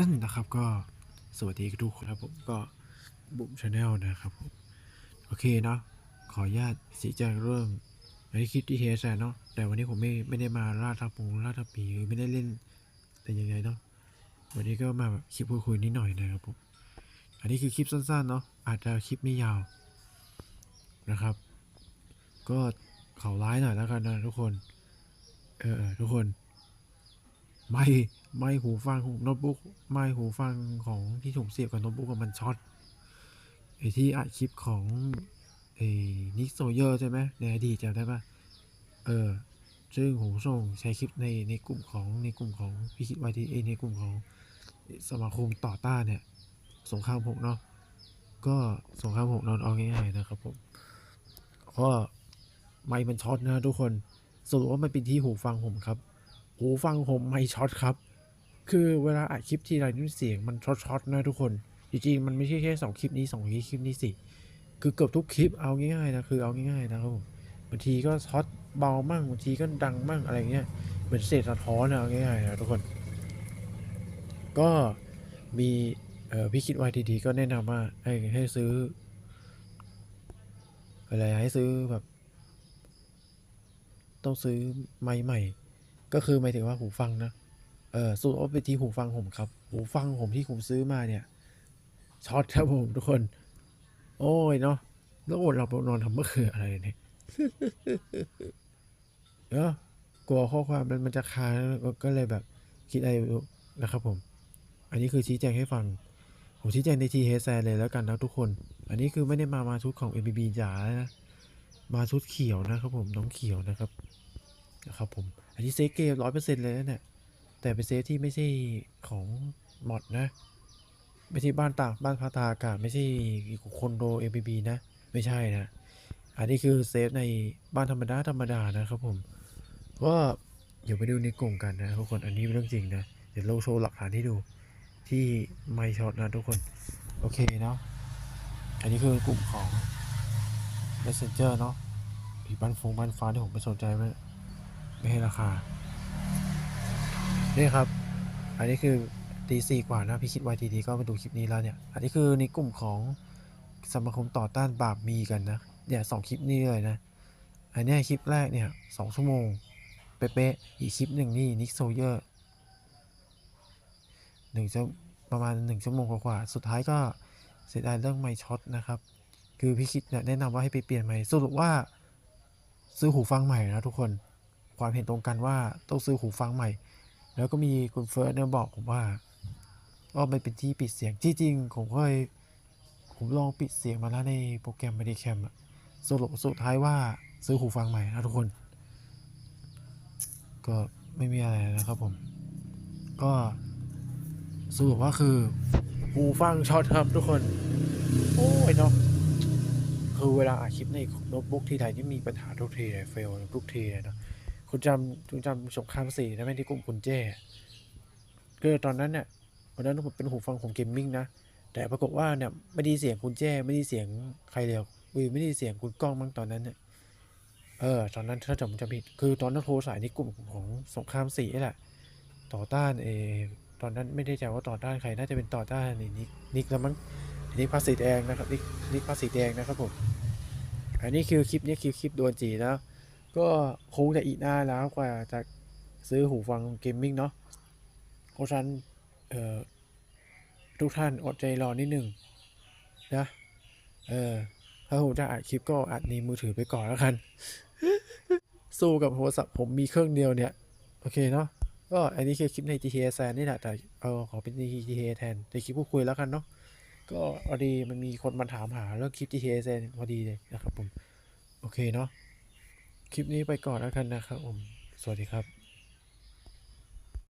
นะครับก็สวัสดีทุกคนครับผมก็บุ๋มชาแนลนะครับผมโอเคเนาะขออนุญาตชี้แจงเรื่องในคลิปที่เทสเนาะแต่วันนี้ผมไม่ไม่ได้มาล่าทับปงล่าทับปีหรือไม่ได้เล่นแต่ยังไงเนาะวันนี้ก็มาแบบคลิปพูดคุยนิดหน่อยนะครับผมอันนี้คือคลิปสั้นๆเนาะอาจจะคลิปไม่ยาวนะครับ ก็ขอร้ายหน่อยแล้วกันนะทุกคนเออทุกคน ไม่ไม่หูฟังของโน้ตบุ๊กไม่หูฟังของที่ผมเสียบกับโน้ตบุ๊กมันช็อตไอที่อัดคลิปของไอนิกโซเยอร์ใช่ไหมในอดีตจำได้ปะเออซึ่งผมส่งใช้คลิปในในกลุ่มของในกลุ่มของพี่คิดไว้ที่เอในกลุ่มของสมาคมต่อต้านเนี่ยสงครามหกเนาะก็สงครามหกนอนเอาง่ายๆนะครับผมก็ไม่มันช็อตนะทุกคนสรุปว่ามันเป็นที่หูฟังผมครับ หูฟังผมไม่ช็อตครับ คือเวลาอัดคลิปทีไรนี่เสียงมันช็อตๆนะทุกคน จริงๆ มันไม่ใช่แค่สองคลิปนี้สองคลิปนี้สิ คือเกือบทุกคลิปเอาง่ายๆนะคือเอาง่ายๆนะครับผมบางทีก็ช็อตเบามั่งบางทีก็ดังมั่งอะไรเงี้ย เหมือนเศษสะท้อนเอาง่ายๆนะทุกคน ก็มีพี่คิดไว้ดีๆก็แนะนำว่าให้ให้ซื้ออะไรให้ซื้อแบบ ต้องซื้อไม้ใหม่ ก็คือหมายถึงว่าหูฟังนะเออสูตรว่าเปที่หูฟังผมครับ หูฟังผมที่ผมซื้อมาเนี่ยช็อตครับผมทุกคน โอ้ยเนาะแล้วอดหลับอดนอนทำเมื่อคืนอะไรเนี่ยเออกลัวข้อความมันมันจะค้างก็เลยแบบคิดอะไรนะครับผม อันนี้คือชี้แจงให้ฟัง ผมชี้แจงในทีเฮแซเลยแล้วกันนะทุกคน อันนี้คือไม่ได้มามาชุดของ m b b จ๋านะ มาชุดเขียวนะครับผมน้องเขียวนะครับนะครับผม อันนี้เซฟเกมร้อยเปอร์เซ็นต์เลยนะเนี่ย แต่เป็นเซฟที่ไม่ใช่ของมอดนะ ไม่ใช่บ้านตากบ้านพาตาอากาศไม่ใช่คอนโด m b b นะ ไม่ใช่นะ อันนี้คือเซฟในบ้านธรรมดาธรรมดานะครับผมก็เดี๋ยวไปดูในกลุ่มกันนะทุกคน อันนี้เป็นเรื่องจริงนะ เดี๋ยวเราโชว์หลักฐานให้ดูที่ไม่ช็อตนะทุกคน โอเคเนาะ อันนี้คือกลุ่มของ messenger เนาะอีบ้านฟงบ้านฟ้าที่ผมไม่สนใจไม่ ไม่ให้ราคา นี่ครับ อันนี้คือตีสี่กว่านะพี่คิดไว้ทีๆก็มาดูคลิปนี้แล้วเนี่ย อันนี้คือในกลุ่มของสมาคมต่อต้านบาปมีกันนะ เนี่ยสองคลิปนี้เลยนะ อันนี้คลิปแรกเนี่ยสองชั่วโมง เป๊ะๆอีกคลิปหนึ่งนี่นิกโซเยอร์หนึ่งชั่วประมาณหนึ่งชั่วโมงกว่าๆสุดท้ายก็เสียดายเรื่องไมค์ช็อตนะครับ คือพี่คิดเนี่ยแนะนำว่าให้ไปเปลี่ยนใหม่สรุปว่าซื้อหูฟังใหม่นะทุกคน ความเห็นตรงกันว่าต้องซื้อหูฟังใหม่ แล้วก็มีคุณเฟิร์สเนี่ยบอกผมว่าก็มันเป็นที่ปิดเสียงที่จริงผมเคยผมลองปิดเสียงมาแล้วในโปรแกรม m e d i c a m อะสรุปสุดท้ายว่าซื้อหูฟังใหม่นะทุกคน ก็ไม่มีอะไรนะครับผม ก็สรุปว่าคือหูฟังช็อตครับทุกคน โอ้ยเนาะคือเวลาอัดคลิปในโน้ตบุ๊กทีไรนี่มีปัญหาทุกทีเลยเฟลทุกทีเลยเนาะ คุณจำคุณจำสงครามสี่ได้ไหมที่กลุ่มคุณเจ้คือตอนนั้นเนี่ยวันนั้นผมเป็นหูฟังของเกมมิ่งนะ แต่ปรากฏว่าเนี่ยไม่ได้เสียงคุณเจ้ไม่ได้เสียงใครเลยอุ้ยไม่ได้เสียงคุณก้องมั้งตอนนั้นเนี่ยเออตอนนั้นถ้าจำไม่จำผิดคือตอนนั้นโทรสายในกลุ่มของสงครามสี่แหละ ต่อต้านเอตอนนั้นไม่ได้ใจว่าต่อต้านใครน่าจะเป็นต่อต้านนิกนิกแล้วมั้งนิกพาสีแดงนะครับนิกนิกพาสสีแดงนะครับผมอันนี้คือคลิปนี้คือคลิปดวลจีนะ ก็คงจะอีกนานแล้วกว่าจะซื้อหูฟังเกมมิ่งเนาะเพราะฉะนั้นเอ่อทุกท่านอดใจรอนิดหนึ่งนะเออถ้าผมจะอัดคลิปก็อัดในมือถือไปก่อนแล้วกัน สู้กับโทรศัพท์ผมมีเครื่องเดียวเนี่ย โอเคเนาะก็อันนี้คือคลิปใน GTA แซนนี่แหละแต่เออขอเป็นใน GTA แทนในคลิปพูดคุยแล้วกันเนาะก็พอดีมันมีคนมาถามหาเรื่องคลิป GTA เซนพอดีเลยนะครับผม โอเคเนาะ คลิปนี้ไปก่อนแล้วกันนะครับผม สวัสดีครับ